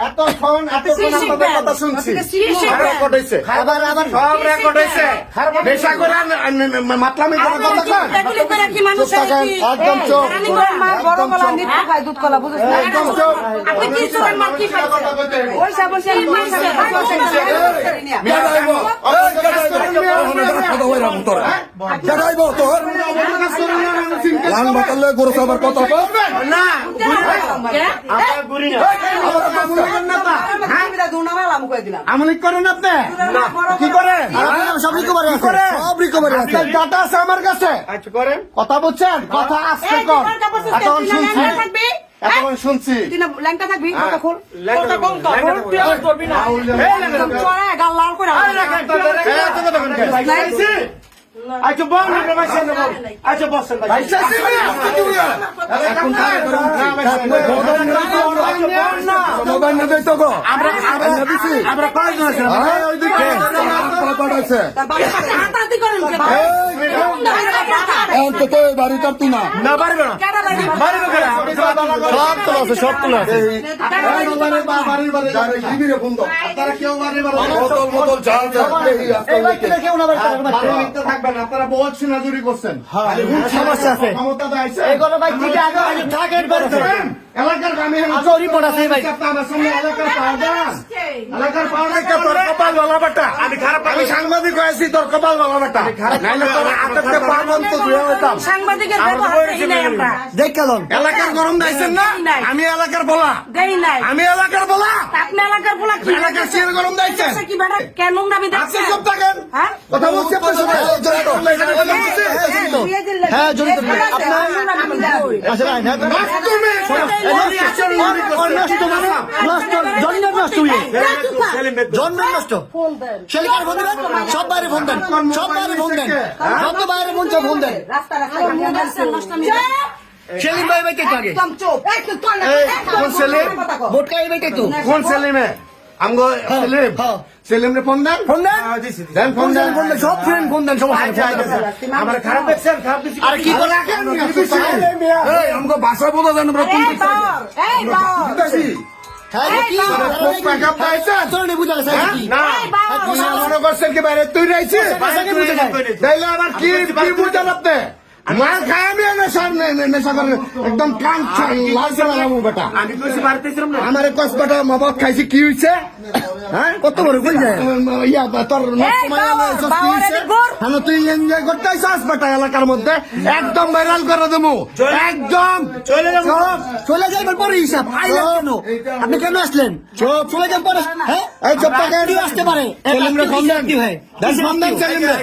এতক্ষণ এতক্ষণ আপনাদের কথা শুনছি। সব রেকর্ড হয়েছে আবার আবার সব রেকর্ড নেশা করে মাতলামি করে কথা একদম একদম লাল বাতালে গরু সবার কথা না না আমলিক করেন আপনি? কি করেন? সব রিকভারি আছে করে? সব রিকভারি আছে। ডাটা আছে আমার কাছে। আচ্ছা করেন। কথা বলছেন কথা আজকে কর। এতক্ষণ শুনছি। এতক্ষণ শুনছি। ল্যাংটা থাকবি? খোল লেখাটা বল। তো করবি না। গাল লাল করে আচ্ছা বল না ভাই সামনে বল। আচ্ছা বসেন ভাই। এখন। মোবাইল তো গো আমরা আমরা কয়জন আছি হ্যাঁ, ওইদিকে রেকর্ড আছে হাতাহাতি করেন কেন? এখন তো তো এই বাড়ি কার না না পারবে না সব তোলা আছে সব তোলা আছে আপনারা বহুত সিনাজুরি করছেন সমস্যা আছে। ক্ষমতা আচ্ছা, রিপোর্ট আছে ভাই। সামনে এলাকার এলাকার তোর কপাল বালা বেটা। আমি খারাপ আমি সাংবাদিক হয়েছি তোর কপাল বালা বেটা। নাইলে তোর আটকে পাবন তো ধুয়ে হইতাম। সাংবাদিকের ব্যবহার দেই নাই আমরা। দেখ এলাকার গরম দাইছেন না? আমি এলাকার বলা। দেই নাই। আমি এলাকার বলা। আপনি এলাকার পোলা কি? এলাকার সিয়ার গরম দিয়েছেন? কি বেটা কেন আমি আপনি দেখছি চুপ থাকেন। হ্যাঁ? কথা বলছি আপনার সাথে। হ্যাঁ, জড়িত। হ্যাঁ, আচ্ছা, হ্যাঁ, তো- বাথরুমে ওর নষ্ট মানে নষ্ট জন্মের নষ্ট হয়ে জন্মের নষ্ট সেলিকার ফোন দেন সব বাইরে ফোন দেন সব বাইরে ফোন দেন যত বাইরে ফোন চাও ফোন দেন সেলিম ভাই ভাই কে কোন সেলিম ভোট কাই ভাই কে কোন সেলিমে আমগো সেলিম হ্যাঁ। সেলিম রে ফোন দেন? ফোন দেন? দেন ফোন দেন ফোন দেন সব ফ্রেন্ড ফোন দেন সমস্যা নেই, ফোন দেন। আমার খারাপ দেখছেন খারাপ আরে কি করে এই আমাকে ভাষা বলা জানো আমরা কোন হ্যাঁ রে, কি হ্যাঁ? মনে করছেন বাইরে? তুই রয়েছে বুঝেন আপনি? মার খায় আমি নেশা নেশা করে একদম কান লাল করে লাগাবো বেটা। আমি কইছি বাড়িতে ছিলাম না। আমার কস বেটা মবাক খাইছি কি হইছে? হ্যাঁ? কত বড় কই যায় ইয়া তোর। হ্যাঁ তুই এনজয় করতে আইসাস বেটা এলাকার মধ্যে? একদম ভাইরাল করে দেবো। একদম। চলে যাব। চলে। যাইবার পরে হিসাব। আইলেন কেন? আপনি কেন আসলেন? চুপ চলে যান পরে হ্যাঁ। এই চুপ থাকেন। আসতে পারে। সেলিম রে ফোন দেন। কি হয়? দেন ফোন দেন সেলিম রে